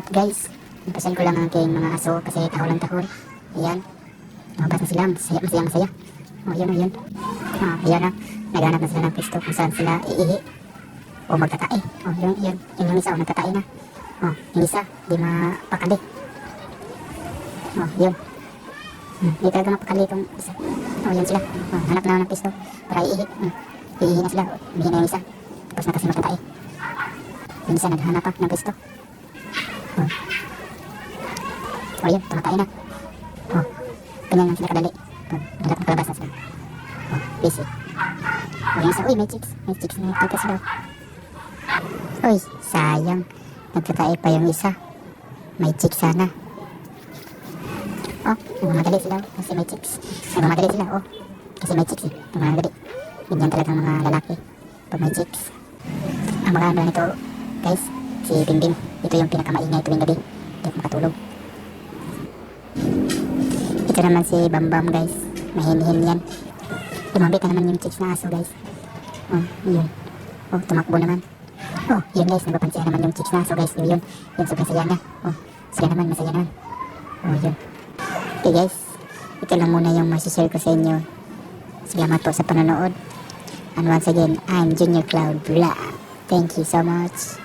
guys. Napasyal ko lang ang aking mga aso kasi tahol ang tahol. Ayan. Lumabas na sila. Masaya, masaya, masaya. O, yun, o, yun. Ah, ayan na. Naghanap na sila ng pisto kung saan sila iihi. O magtatae. O, yun, yun. Yun yung isa, o, nagtatae na. O, yung isa, di mapakali. O, yun. Hmm, di talaga mapakali itong isa. O, yun sila. O, hanap na ng pisto para iihi. Hmm, iihi na sila. O, iihi na yung isa. Tapos na kasi magtatae. Yung isa, naghanap pa ng pisto. O, o yun, tumatay na. O, ganyan lang sila kadali. O, dapat magkalabas na sila. O, busy. O, yung isa, uy, may chicks. May chicks na nakita sila. Uy, sayang. Nagtatae pa yung isa. May chicks sana. Oh, nagmamadali sila. oh, Kasi may chicks. Nagmamadali sila, oh. Kasi may chicks eh. Nagmamadali. Ganyan talaga mga lalaki. Pag may chicks. Ang ano nito, guys, si Bimbing. Ito yung pinakamaingay tuwing gabi. Hindi ako makatulog. Ito naman si Bambam, guys. Mahinhin yan. Lumabit na naman yung chicks na aso, guys. Oh, yun. Oh, tumakbo naman. Oh, yun guys, napapansin naman yung chicks na aso, guys. Yun, yun. Yun, sobrang saya niya. Oh, sila naman, masaya naman. Oh, yun. Okay guys, ito lang muna yung masishare ko sa inyo. Salamat po sa panonood. And once again, I'm Junior Cloud Vlog. Thank you so much.